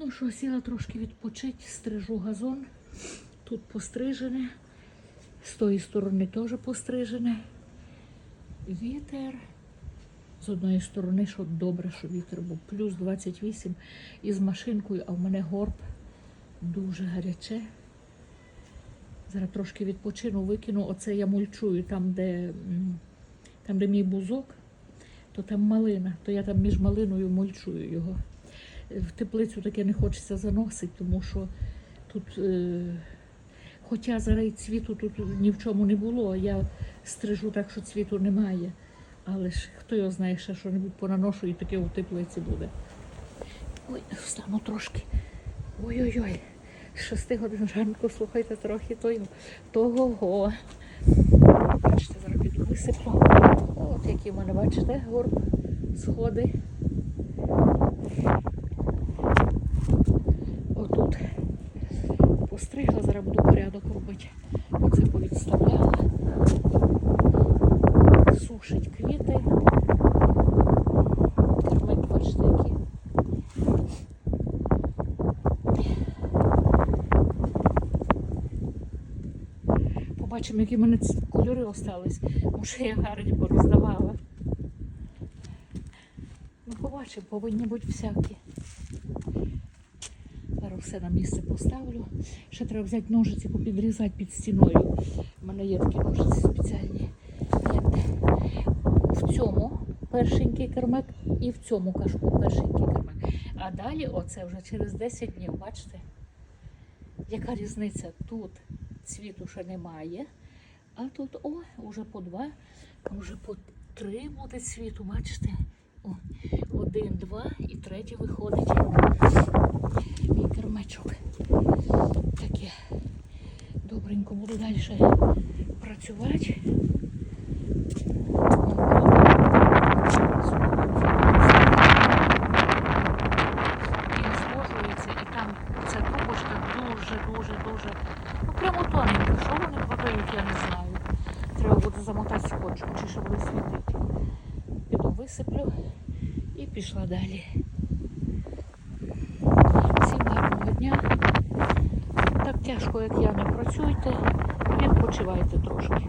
Ну що, сіла трошки відпочити, стрижу газон. Тут пострижене. З тої сторони теж пострижене. Вітер. З одної сторони, що добре, що вітер був. Плюс 28 із машинкою, а в мене горб дуже гаряче. Зараз трошки відпочину, викину. Оце я мульчую там, де, там, де мій бузок, то там малина, то я там між малиною мульчую його. В теплицю таке не хочеться заносити, тому що тут, е, хоча зараз цвіту тут ні в чому не було, я стрижу так, що цвіту немає. Але ж хто його знає, ще що-небудь понаношу і таке у теплиці буде. Ой, встану трошки. Ой-ой-ой. Шести годин ранку, слухайте, трохи того. того. Бачите, зараз піду висиплю. От які в мене, бачите, горб, сходи. Отут постригла, зараз буду порядок робити. Оце повідставляла. Сушить квіти. Бачите, які. Побачимо, які в мене ці кольори остались. Може, я гарні пороздавала. Ну, побачимо, повинні бути всякі. Все на місце поставлю. Ще треба взяти ножиці, попідрізати під стіною. У мене є такі ножиці спеціальні. В цьому першенький кермек і в цьому кашку першенький кермек. А далі оце вже через 10 днів, бачите? Яка різниця? Тут цвіту ще немає, а тут о, уже по два, вже по три буде цвіту, бачите? О, один, два і третій виходить. Мій кермечок. Таке. Добренько буду далі працювати. Він звужується і там ця трубочка дуже-дуже дуже. Ну прямо тоненька. Що вони продають, я не знаю. Треба буде замотати скотчем, чи ще буде світити. Висиплю і пішла далі. Тяжко, як я, не працюйте, відпочивайте трошки.